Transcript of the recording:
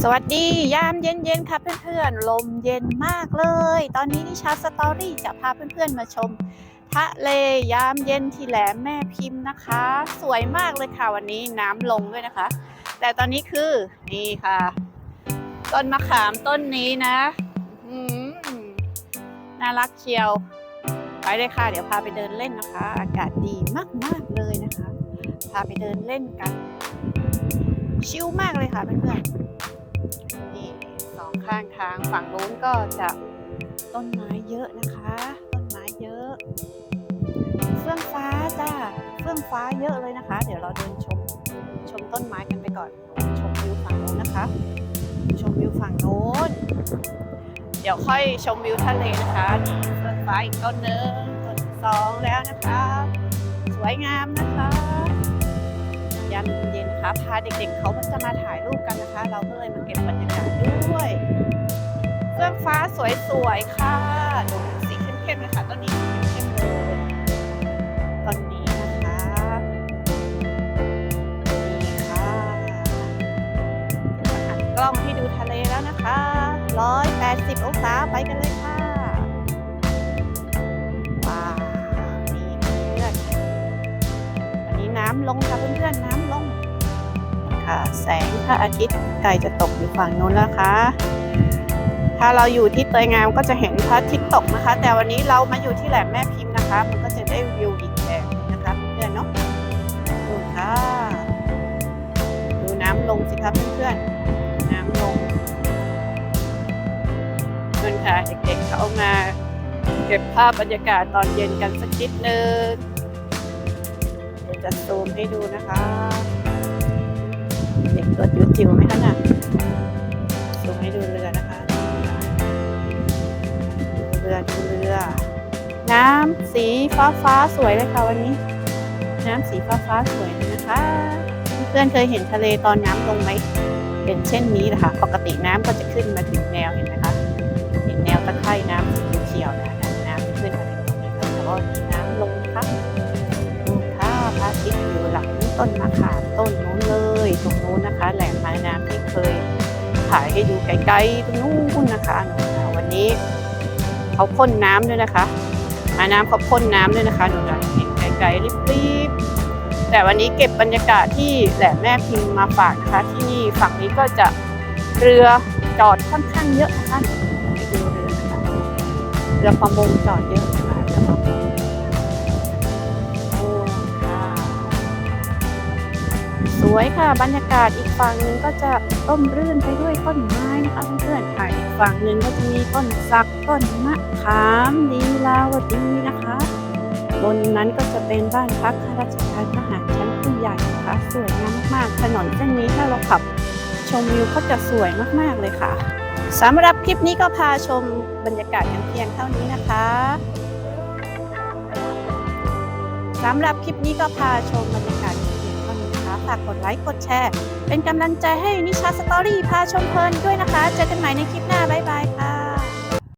สวัสดียามเย็นๆค่ะเพื่อนๆ ลมเย็นมากเลย ตอนนี้นิชาสตอรี่จะพาเพื่อนๆมาชม ทะเลยามเย็นที่แหลมแม่พิมพ์นะคะ สวยมากเลยค่ะวันนี้น้ำลงด้วยนะคะ แต่ตอนนี้คือนี่ค่ะ ต้นมะขามต้นนี้นะน่ารักเชียว ไปเลยค่ะ เดี๋ยวพาไปเดินเล่นนะคะ อากาศดีมากๆเลยนะคะ พาไปเดินเล่นกัน ชิลมากเลยค่ะเพื่อนๆ ข้างทางฝั่งนู้นก็จะต้นไม้เยอะนะคะ ต้นไม้เยอะเฟื่องฟ้าจ้าเฟื่องฟ้าเยอะเลยนะคะ เดี๋ยวเราเดินชมชมต้นไม้กันไปก่อน ชมวิวฝั่งโน้นนะคะ ชมวิวฝั่งโน้น เดี๋ยวค่อยชมวิวทะเลนะคะนี่เฟื่องฟ้าอีกต้นหนึ่งต้นสองแล้วนะคะ สวยงามนะคะยันเย็นนะคะพาเด็กๆเขาจะมาถ่ายรูปกันนะคะ เราก็เลยมาเก็บบรรยากาศด้วย เฟื่องฟ้าสวยๆค่ะดูสีเข้มๆเลยค่ะต้นนี้เข้มๆเลยต้นนี้นะคะนี่ค่ะหันกล้องให้ดูทะเลแล้วนะคะ180องศาไปกันเลยค่ะว้าวนี่เพื่อนวันนี้น้ำลงค่ะเพื่อนๆน้ำลงค่ะแสงพระอาทิตย์ใกล้จะตกอยู่ฝั่งนู้นแล้วค่ะ ถ้าเราอยู่ที่เตยงามก็จะเห็นพระอาทิตย์ตกนะคะ แต่วันนี้เรามาอยู่ที่แหลมแม่พิมพ์นะคะ มันก็จะได้วิวอีกแบบนะคะเพื่อนเนาะดูค่ะดูน้ำลงสิครับเพื่อนๆน้ำลงเพื่อนค่ะเด็กๆเขามาเก็บภาพบรรยากาศตอนเย็นกันสักนิดนึงเดี๋ยวจะซูมให้ดูนะคะ เด็กตัวจิ๋วๆไหมคะน่ะ สีฟ้าฟ้าสวยเลยค่ะวันนี้ น้ำสีฟ้าฟ้าสวยนะคะ เพื่อนเคยเห็นทะเลตอนน้ำลงไหมเป็นเช่นนี้แหละคะปกติน้ำก็จะขึ้นมาถึงแนวเห็นไหมคะเห็นแนวตะไคร่น้ำสีเขียวนะน้ำขึ้นมาถึงตรงนี้แต่ว่าน้ำลงนะคะดูค่ะพระอาทิตย์อยู่หลังต้นมะขามต้นนู้นเลยตรงนู้นนะคะ แหล่งไม้น้ำที่เคยถ่ายให้ดูไกลๆตรงนู้นนะคะนูนะวันนี้เขาพ่นน้ำด้วยนะคะ ไม้น้ำเขาพ่นน้ำด้วยนะคะหนูนะเห็นไกลๆรีบๆแต่วันนี้เก็บบรรยากาศที่แหลมแม่พิมพ์มาฝากนะคะ ที่นี่ฝั่งนี้ก็จะเรือจอดค่อนข้างเยอะนะคะไปดูเรือนะคะเรือประมงจอดเยอะนะคะ วยค่ะ บรรยากาศอีกฝั่งหนึ่งก็จะต้มรื่นไปด้วยต้นไม้นะคะเพื่อนๆค่ะอีกฝั่งหนึ่งก็จะมีต้นสักต้นมะขามลีลาวดีนะคะบนนั้นก็จะเป็นบ้านพักข้าราชการทหารชั้นผู้ใหญ่นะคะสวยงามมากๆถนนเส้นนี้ถ้าเราขับชมวิวก็จะสวยมากๆเลยค่ะสำหรับคลิปนี้ก็พาชมบรรยากาศกันเพียงเท่านี้นะคะสำหรับคลิปนี้ก็พาชมบรรยากาศ ฝากกดไลค์กดแชร์ เป็นกำลังใจให้นิชาสตอรี่พาชมเพลินด้วยนะคะ เจอกันใหม่ในคลิปหน้าบ๊ายบายค่ะ